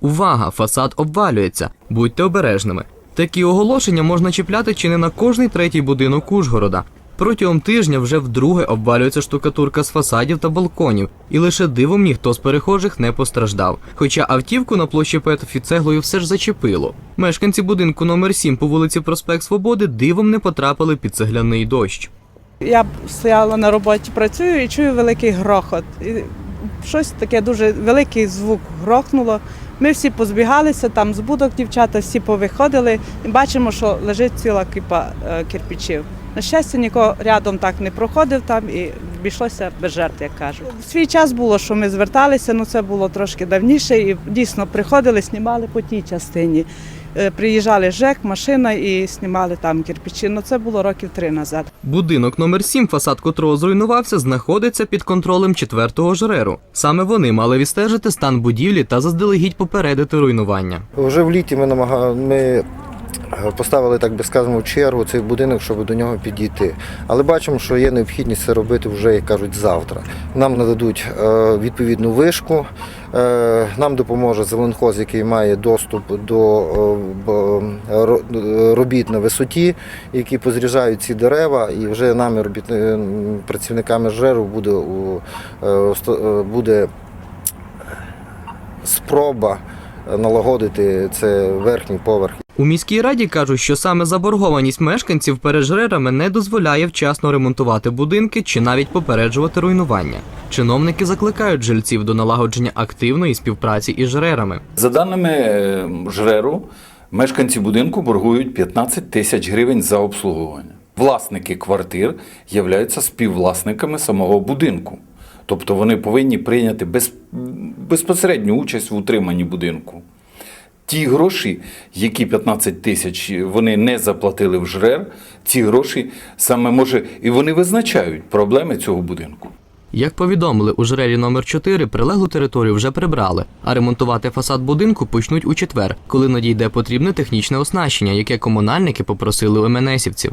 Увага! Фасад обвалюється. Будьте обережними. Такі оголошення можна чіпляти чи не на кожний третій будинок Ужгорода. Протягом тижня вже вдруге обвалюється штукатурка з фасадів та балконів, і лише дивом ніхто з перехожих не постраждав. Хоча автівку на площі Петофі цеглою все ж зачепило. Мешканці будинку номер 7 по вулиці Проспект Свободи дивом не потрапили під цегляний дощ. Я стояла на роботі, працюю і чую великий грохот. Щось таке дуже великий звук грохнуло. Ми всі позбігалися, там з будок дівчата всі повиходили і бачимо, що лежить ціла кипа е, кирпичів. На щастя, нікого рядом так не проходив там і обійшлося без жертв, як кажуть. В свій час було, що ми зверталися, ну це було трошки давніше, і дійсно приходили, знімали по тій частині. Е, Приїжджали ЖЕК, машина і знімали там кирпичі. Ну це було років три назад. Будинок номер 7, фасад котрого зруйнувався, знаходиться під контролем четвертого жреру. Саме вони мали відстежити стан будівлі та заздалегідь попередити руйнування. Вже в літі ми намага... ми поставили, так би скажемо, в чергу цей будинок, щоб до нього підійти. Але бачимо, що є необхідність це робити вже, як кажуть, завтра. Нам нададуть е, відповідну вишку, е, нам допоможе зеленхоз, який має доступ до е, робіт на висоті, які позріжають ці дерева, і вже нами працівниками ЖЕРу буде, буде спроба налагодити це верхній поверх. У міській раді кажуть, що саме заборгованість мешканців перед жрерами не дозволяє вчасно ремонтувати будинки чи навіть попереджувати руйнування. Чиновники закликають жильців до налагодження активної співпраці із жрерами. За даними е, ЖРЕРу, мешканці будинку боргують 15 тисяч гривень за обслуговування. Власники квартир являються співвласниками самого будинку. Тобто вони повинні прийняти без, безпосередню участь в утриманні будинку. Ті гроші, які 15 тисяч вони не заплатили в ЖРЕР, ці гроші саме може і вони визначають проблеми цього будинку. Як повідомили, у жрелі номер 4 прилеглу територію вже прибрали, а ремонтувати фасад будинку почнуть у четвер, коли надійде потрібне технічне оснащення, яке комунальники попросили у МНСівців.